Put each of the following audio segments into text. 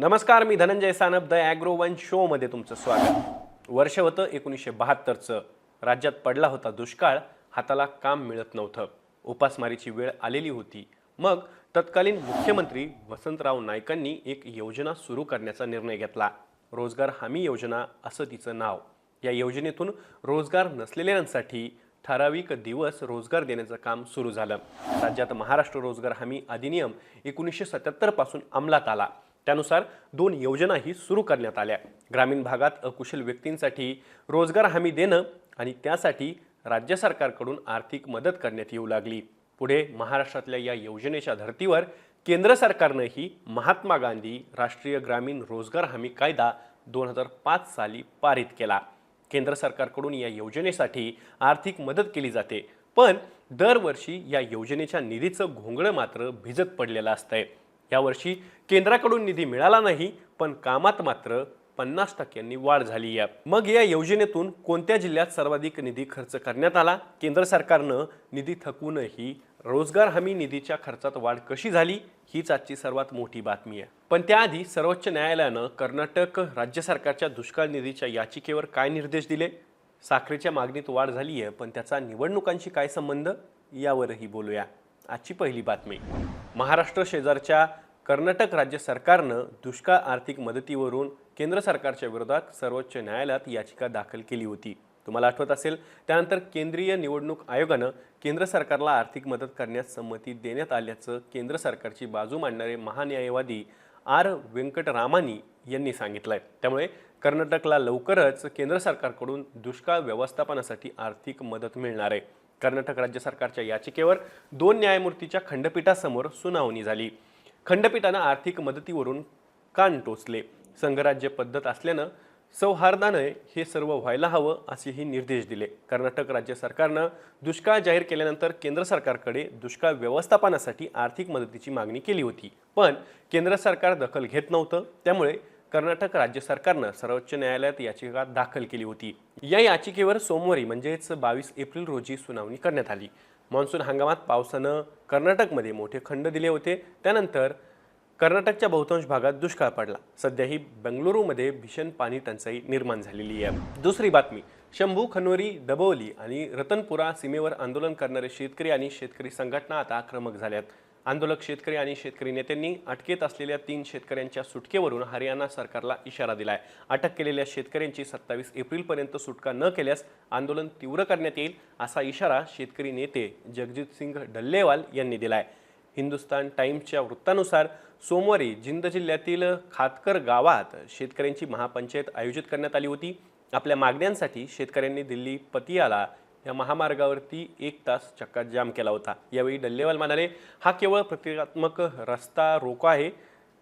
नमस्कार मी Dhananjay Sanap the agro one शोमध्ये तुमचं स्वागत. वर्ष होतं एकोणीसशे बहात्तरचं. राज्यात पडला होता दुष्काळ हाताला काम मिळत नव्हतं. उपासमारीची वेळ आलेली होती. मग तत्कालीन मुख्यमंत्री वसंतराव नाईकांनी एक योजना सुरू करण्याचा निर्णय घेतला. रोजगार हमी योजना असं तिचं नाव. या योजनेतून रोजगार नसलेल्यांसाठी ठराविक दिवस रोजगार देण्याचं काम सुरू झालं. राज्यात महाराष्ट्र रोजगार हमी अधिनियम एकोणीसशे सत्याहत्तरपासून अंमलात आला. त्यानुसार दोन योजनाही सुरू करण्यात आल्या. ग्रामीण भागात अकुशल व्यक्तींसाठी रोजगार हमी देणं आणि त्यासाठी राज्य सरकारकडून आर्थिक मदत करण्यात येऊ लागली. पुढे महाराष्ट्रातल्या या योजनेच्या धर्तीवर केंद्र सरकारनंही महात्मा गांधी राष्ट्रीय ग्रामीण रोजगार हमी कायदा दोन हजार पाच साली पारित केला. केंद्र सरकारकडून या योजनेसाठी आर्थिक मदत केली जाते पण दरवर्षी या योजनेच्या निधीचं घोंगडं मात्र भिजत पडलेलं असतंय. यावर्षी केंद्राकडून निधी मिळाला नाही पण कामात मात्र पन्नास टक्क्यांनी वाढ झाली आहे. मग या योजनेतून कोणत्या जिल्ह्यात सर्वाधिक निधी खर्च करण्यात आला? केंद्र सरकारनं निधी थकवूनही रोजगार हमी निधीच्या खर्चात वाढ कशी झाली? हीच आजची सर्वात मोठी बातमी आहे. पण त्याआधी सर्वोच्च न्यायालयानं कर्नाटक राज्य सरकारच्या दुष्काळ निधीच्या याचिकेवर काय निर्देश दिले? साखरेच्या मागणीत वाढ झाली आहे पण त्याचा निवडणुकांशी काय संबंध? यावरही बोलूया. आजची पहिली बातमी. महाराष्ट्र शेजारच्या कर्नाटक राज्य सरकारनं दुष्काळ आर्थिक मदतीवरून केंद्र सरकारच्या विरोधात सर्वोच्च न्यायालयात याचिका दाखल केली होती. तुम्हाला आठवत असेल त्यानंतर केंद्रीय निवडणूक आयोगानं केंद्र सरकारला आर्थिक मदत करण्यास संमती देण्यात आल्याचं केंद्र सरकारची बाजू मांडणारे महान्यायवादी आर. व्यंकटरामानी यांनी सांगितलंय. त्यामुळे कर्नाटकला लवकरच केंद्र सरकारकडून दुष्काळ व्यवस्थापनासाठी आर्थिक मदत मिळणार आहे. कर्नाटक राज्य सरकारच्या याचिकेवर दोन न्यायमूर्तीच्या खंडपीठासमोर सुनावणी झाली. खंडपीठानं आर्थिक मदतीवरून कान टोचले. संघराज्य पद्धत असल्यानं सौहार्दाने हे सर्व व्हायला हवं असेही निर्देश दिले. कर्नाटक राज्य सरकारनं दुष्काळ जाहीर केल्यानंतर केंद्र सरकारकडे दुष्काळ व्यवस्थापनासाठी आर्थिक मदतीची मागणी केली होती. पण केंद्र सरकार दखल घेत नव्हतं. त्यामुळे कर्नाटक राज्य सरकारनं सर्वोच्च न्यायालयात याचिका दाखल केली होती. या याचिकेवर सोमवारी म्हणजेच बावीस एप्रिल रोजी सुनावणी करण्यात आली. मान्सून हंगामात पावसानं कर्नाटकमध्ये मोठे खंड दिले होते. त्यानंतर कर्नाटकच्या बहुतांश भागात दुष्काळ पडला. सध्याही बेंगलुरूमध्ये भीषण पाणी टंचाई निर्माण झालेली आहे. दुसरी बातमी शंभू खनोरी डबोली आणि रतनपुरा सीमेवर आंदोलन करणारे शेतकरी आणि शेतकरी संघटना आता आक्रमक झाल्यात. आंदोलक शेतकरी आणि शेतकरी नेत्यांनी अटकेत असलेल्या तीन शेतकऱ्यांच्या सुटकेवरून हरियाणा सरकारला इशारा दिलाय. अटक केलेल्या शेतकऱ्यांची सत्तावीस एप्रिलपर्यंत सुटका न केल्यास आंदोलन तीव्र करण्यात येईल असा इशारा शेतकरी नेते जगजित सिंग डल्लेवाल यांनी दिलाय. हिंदुस्तान टाइम्सच्या वृत्तानुसार सोमवारी जिंद जिल्ह्यातील खातकर गावात शेतकऱ्यांची महापंचायत आयोजित करण्यात आली होती. आपल्या मागण्यांसाठी शेतकऱ्यांनी दिल्ली पतियाला या महामार्गावरती एक तास चक्का जाम केला होता. यावेळी डल्लेवाल म्हणाले हा केवळ प्रतिकात्मक रस्ता रोको आहे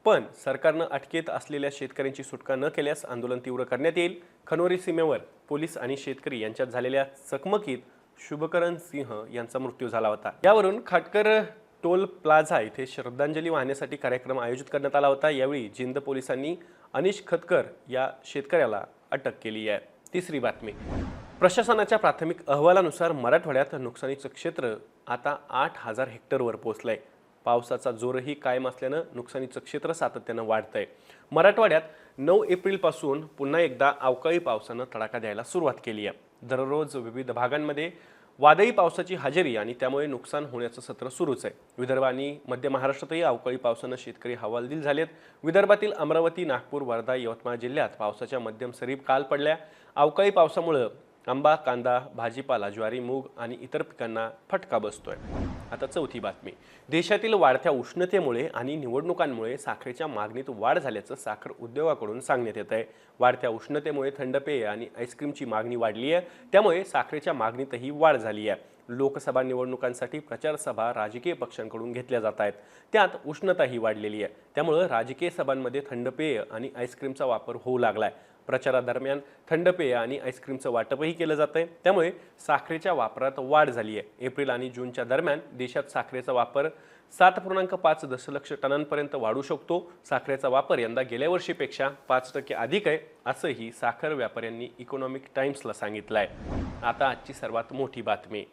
पण सरकारनं अटकेत असलेल्या शेतकऱ्यांची सुटका न केल्यास आंदोलन तीव्र करण्यात येईल. खनोरी सीमेवर पोलीस आणि शेतकरी यांच्यात झालेल्या चकमकीत शुभकरण सिंह यांचा मृत्यू झाला होता. यावरून खाटकर टोल प्लाझा इथे श्रद्धांजली वाहण्यासाठी कार्यक्रम आयोजित करण्यात आला होता. यावेळी जिंद पोलिसांनी अनिश खतकर या शेतकऱ्याला अटक केली आहे. तिसरी बातमी. प्रशासनाच्या प्राथमिक अहवालानुसार मराठवाड्यात नुकसानीचं क्षेत्र आता आठ हजार हेक्टरवर पोहोचलंय. पावसाचा जोरही कायम असल्यानं नुकसानीचं क्षेत्र सातत्यानं वाढतंय. मराठवाड्यात नऊ एप्रिलपासून पुन्हा एकदा अवकाळी पावसानं तडाखा द्यायला सुरुवात केली आहे. दररोज विविध भागांमध्ये वादळी पावसाची हजेरी आणि त्यामुळे नुकसान होण्याचं सत्र सुरूच आहे. विदर्भ आणि मध्य महाराष्ट्रातही अवकाळी पावसानं शेतकरी हवालदिल झालेत. विदर्भातील अमरावती नागपूर वर्धा यवतमाळ जिल्ह्यात पावसाच्या मध्यम सरी काल पडल्या. अवकाळी पावसामुळं आंबा कांदा भाजीपाला ज्वारी मूग आणि इतर पिकांना फटका बसतोय. आता चौथी बातमी. देशातील वाढत्या उष्णतेमुळे आणि निवडणुकांमुळे साखरेच्या मागणीत वाढ झाल्याचं साखर उद्योगाकडून सांगण्यात येत आहे वाढत्या उष्णतेमुळे थंड पेय आणि आईस्क्रीमची मागणी वाढली आहे. त्यामुळे साखरेच्या मागणीतही वाढ झाली आहे. लोकसभा निवडणुकांसाठी प्रचारसभा राजकीय पक्षांकडून घेतल्या जात आहेत. त्यात उष्णताही वाढलेली आहे. त्यामुळं राजकीय सभांमध्ये थंड पेय आणि आईस्क्रीमचा वापर होऊ लागला आहे प्रचारादरम्यान थंड पेय आणि आईस्क्रीमचं वाटपही केलं जात आहे त्यामुळे साखरेच्या वापरात वाढ झाली आहे एप्रिल आणि जूनच्या दरम्यान देशात साखरेचा वापर सात पूर्णांक पाच दशलक्ष टनांपर्यंत वाढू शकतो. साखरेचा वापर यंदा गेल्या वर्षीपेक्षा पाच टक्के अधिक आहे असंही साखर व्यापाऱ्यांनी इकॉनॉमिक टाइम्सला सांगितलं आहे आता आजची सर्वात मोठी बातमी.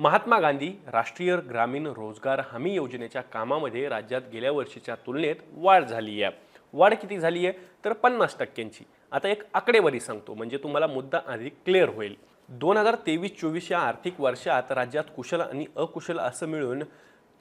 महात्मा गांधी राष्ट्रीय ग्रामीण रोजगार हमी योजनेच्या कामामध्ये राज्यात गेल्या वर्षीच्या तुलनेत वाढ झाली आहे वाढ किती झाली आहे तर पन्नास टक्क्यांची. आता एक आकडेवारी सांगतो म्हणजे तुम्हाला मुद्दा अधिक क्लिअर होईल. दोन हजार तेवीस चोवीस या आर्थिक वर्षात राज्यात कुशल आणि अकुशल असं मिळून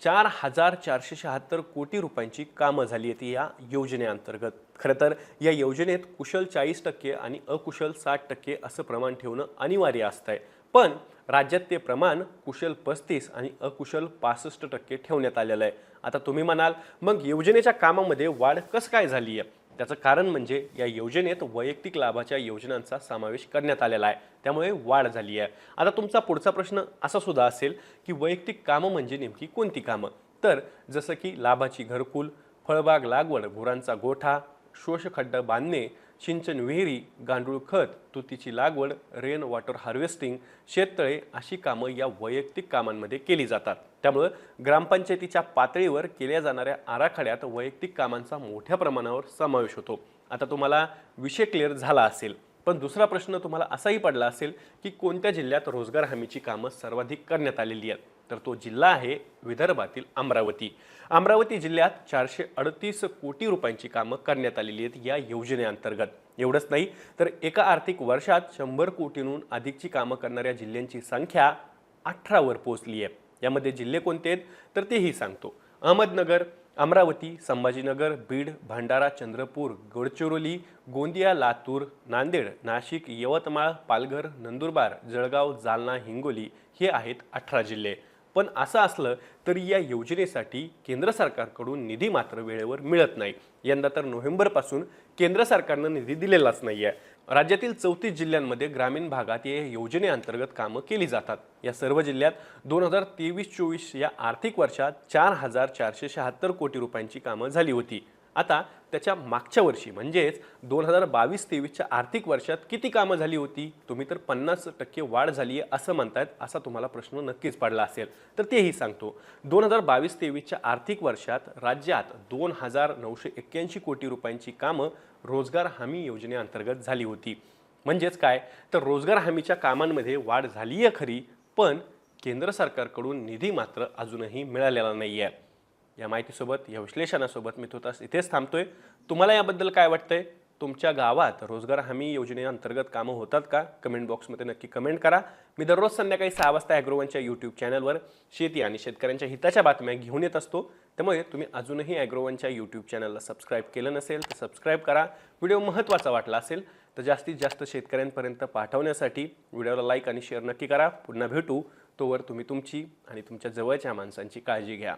चार हजार चारशे शहात्तर कोटी रुपयांची कामं झाली आहेत या योजनेअंतर्गत. खरं तर या योजनेत कुशल चाळीस टक्के आणि अकुशल साठ टक्के असं प्रमाण ठेवणं अनिवार्य असतं आहे पण राज्यात ते प्रमाण कुशल पस्तीस आणि अकुशल पासष्ट टक्के ठेवण्यात आलेलं आहे. आता तुम्ही म्हणाल मग योजनेच्या कामामध्ये वाढ कसं काय झाली आहे त्याचं कारण म्हणजे या योजनेत वैयक्तिक लाभाच्या योजनांचा समावेश करण्यात आलेला आहे. त्यामुळे वाढ झाली आहे. आता तुमचा पुढचा प्रश्न असा सुद्धा असेल की वैयक्तिक कामं म्हणजे नेमकी कोणती कामं? तर जसं की लाभाची घरकुल फळबाग लागवड गुरांचा गोठा शोषखड्डा बांधणे सिंचन विहिरी गांडूळ खत तुतीची लागवड रेन वॉटर हार्वेस्टिंग शेततळे अशी कामं या वैयक्तिक कामांमध्ये केली जातात. त्यामुळं ग्रामपंचायतीच्या पातळीवर केल्या जाणाऱ्या आराखड्यात वैयक्तिक कामांचा मोठ्या प्रमाणावर समावेश होतो. आता तुम्हाला विषय क्लिअर झाला असेल पण दुसरा प्रश्न तुम्हाला असाही पडला असेल की कोणत्या जिल्ह्यात रोजगार हमीची कामं सर्वाधिक करण्यात आलेली आहेत? तर तो जिल्हा आहे विदर्भातील अमरावती. अमरावती जिल्ह्यात चारशे अडतीस कोटी रुपयांची कामं करण्यात आलेली आहेत या योजनेअंतर्गत. एवढंच नाही तर एका आर्थिक वर्षात शंभर कोटींहून अधिकची कामं करणाऱ्या जिल्ह्यांची संख्या अठरावर पोहोचली आहे. यामध्ये जिल्हे कोणते आहेत? तर तेही सांगतो. अहमदनगर अमरावती संभाजीनगर बीड भंडारा चंद्रपूर गडचिरोली गोंदिया लातूर नांदेड नाशिक यवतमाळ पालघर नंदुरबार जळगाव जालना हिंगोली हे आहेत अठरा जिल्हे. पण असं असलं तरी या योजनेसाठी केंद्र सरकारकडून निधी मात्र वेळेवर मिळत नाही. यंदा तर नोव्हेंबरपासून केंद्र सरकारनं निधी दिलेलाच नाही आहे राज्यातील चौतीस जिल्ह्यांमध्ये ग्रामीण भागात या योजनेअंतर्गत कामं केली जातात. या सर्व जिल्ह्यात दोन हजार तेवीस चोवीस या आर्थिक वर्षात चार हजार चारशे शहात्तर कोटी रुपयांची कामं झाली होती. आता त्याच्या मागच्या वर्षी म्हणजेच दोन हजार बावीस तेवीसच्या आर्थिक वर्षात किती कामं झाली होती? तुम्ही तर पन्नास टक्के वाढ झाली आहे असं म्हणतायत असा तुम्हाला प्रश्न नक्कीच पडला असेल. तर तेही सांगतो दोन हजार बावीस तेवीसच्या आर्थिक वर्षात राज्यात दोन हजार नऊशे एक्क्याऐंशी कोटी रुपयांची कामं रोजगार हमी योजनेअंतर्गत झाली होती. म्हणजेच काय? तर रोजगार हमीच्या कामांमध्ये वाढ झाली आहे खरी पण केंद्र सरकारकडून निधी मात्र अजूनही मिळालेला नाही आहे या माहितीसोबत या विश्लेषणासोबत मी तुतास इथेच थांबतोय. तुम्हाला याबद्दल काय वाटतंय? तुमच्या गावात रोजगार हमी योजनेअंतर्गत कामं होतात का? कमेंट बॉक्समध्ये नक्की कमेंट करा. मी दररोज संध्याकाळी सहा वाजता ॲग्रोवनच्या यूट्यूब चॅनलवर शेती आणि शेतकऱ्यांच्या हिताच्या बातम्या घेऊन येत असतो. त्यामुळे तुम्ही अजूनही ॲग्रोवनच्या यूट्यूब चॅनलला सबस्क्राईब केलं नसेल तर सबस्क्राईब करा. व्हिडिओ महत्त्वाचा वाटला असेल तर जास्तीत जास्त शेतकऱ्यांपर्यंत पाठवण्यासाठी व्हिडिओला लाईक आणि शेअर नक्की करा. पुन्हा भेटू. तोवर तुम्ही तुमची आणि तुमच्या जवळच्या माणसांची काळजी घ्या.